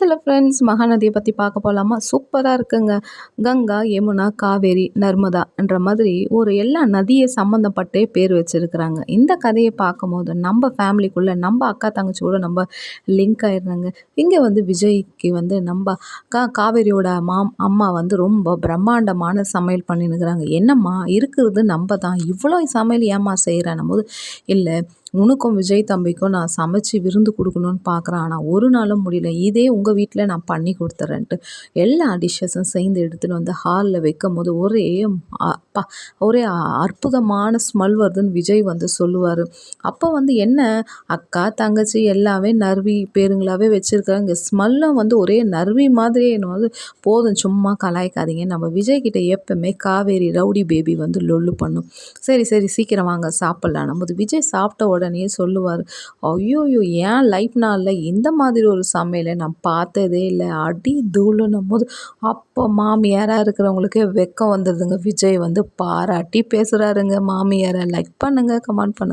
Hello friends மகாநதியை பற்றி பார்க்க போகலாமா சூப்பராக இருக்குங்க. கங்கா யமுனா காவேரி நர்மதான்ற மாதிரி ஒரு எல்லா நதியை சம்மந்தப்பட்டே பேர் வச்சுருக்குறாங்க. இந்த கதையை பார்க்கும்போது நம்ம ஃபேமிலிக்குள்ளே நம்ம அக்கா தங்கச்சியோட நம்ம லிங்க் ஆயிடுறாங்க. இங்கே வந்து விஜய்க்கு வந்து நம்ம கா காவேரியோட மாம் அம்மா வந்து ரொம்ப பிரம்மாண்டமான சமையல் பண்ணினுக்கிறாங்க. என்னம்மா இருக்கிறது நம்ம தான். இவ்வளோ சமையல் ஏம்மா செய்கிறான் போது இல்லை உனக்கும் விஜய் தம்பிக்கும் நான் சமைச்சு விருந்து கொடுக்கணும்னு பார்க்குறேன் ஆனால் ஒரு நாளும் முடியல. இதே உங்கள் வீட்டில் நான் பண்ணி கொடுத்துட்றேன்ட்டு எல்லா டிஷ்ஷஸும் சேர்ந்து எடுத்துகிட்டு வந்து ஹாலில் வைக்கும் போது ஒரே அப்பா ஒரே அற்புதமான ஸ்மெல் வருதுன்னு விஜய் வந்து சொல்லுவார். அப்போ வந்து என்ன? அக்கா தங்கச்சி எல்லாமே நர்வி பேருங்களாகவே வச்சுருக்காங்க. ஸ்மெல்லும் வந்து ஒரே நர்வி மாதிரியே வந்து போதும். சும்மா கலாய்க்காதீங்க. நம்ம விஜய் கிட்ட எப்பவுமே காவேரி ரவுடி பேபி வந்து லொல்லு பண்ணும். சரி சரி சீக்கிரம் வாங்க சாப்பிட்லாம். நம்ம விஜய் சாப்பிட்ட உடனே சொல்லுவார் ஐயோயோ ஏன் லைஃப் நாளில் இந்த மாதிரி ஒரு சமையலை நான் பார்த்ததே இல்லை. அடி தூளுன்னும் போது அப்போ மாமியாராக இருக்கிறவங்களுக்கே வெக்கம் வந்துடுதுங்க விஜய் வந்து பாராட்டி பேசுகிறாருங்க மாமியாரை லைக் பண்ணுங்கள் கமெண்ட் பண்ணுங்கள்